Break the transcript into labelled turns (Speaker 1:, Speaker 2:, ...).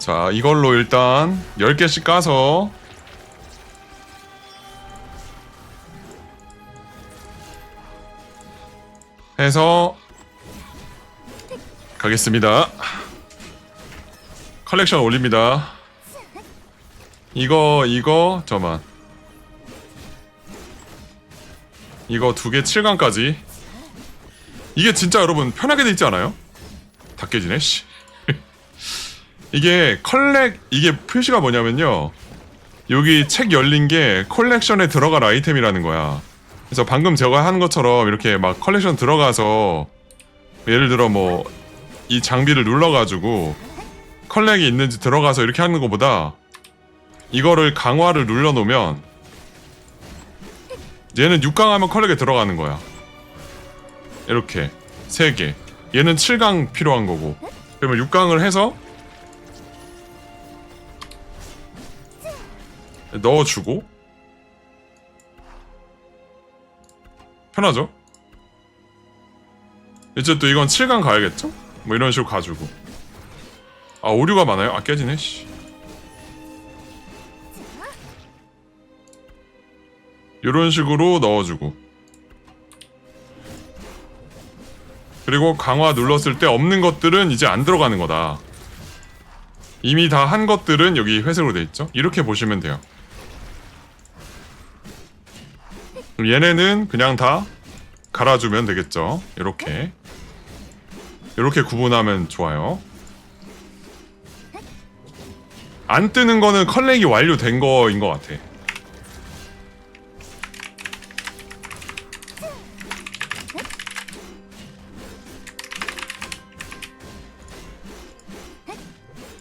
Speaker 1: 자 이걸로 일단 10개씩 까서 해서 가겠습니다. 컬렉션 올립니다. 이거 이거 저만. 이거 두 개 7강까지. 이게 진짜 여러분 편하게 돼 있지 않아요? 다 깨지네 씨 이게 컬렉 이게 표시가 뭐냐면요. 여기 책 열린 게 컬렉션에 들어갈 아이템이라는 거야. 그래서 방금 제가 하는 것처럼 이렇게 막 컬렉션 들어가서 예를 들어 뭐 이 장비를 눌러가지고 컬렉이 있는지 들어가서 이렇게 하는 것보다 이거를 강화를 눌러놓으면 얘는 6강 하면 컬렉에 들어가는 거야. 이렇게 3개. 얘는 7강 필요한 거고. 그러면 6강을 해서 넣어주고. 편하죠? 이제 또 이건 7강 가야겠죠? 뭐 이런 식으로 가지고. 아 오류가 많아요? 아 깨지네 씨. 이런 식으로 넣어주고. 그리고 강화 눌렀을 때 없는 것들은 이제 안 들어가는 거다. 이미 다 한 것들은 여기 회색으로 돼 있죠? 이렇게 보시면 돼요 그럼 얘네는 그냥 다 갈아주면 되겠죠? 이렇게. 이렇게 구분하면 좋아요. 안 뜨는 거는 컬렉이 완료된 거인 것 같아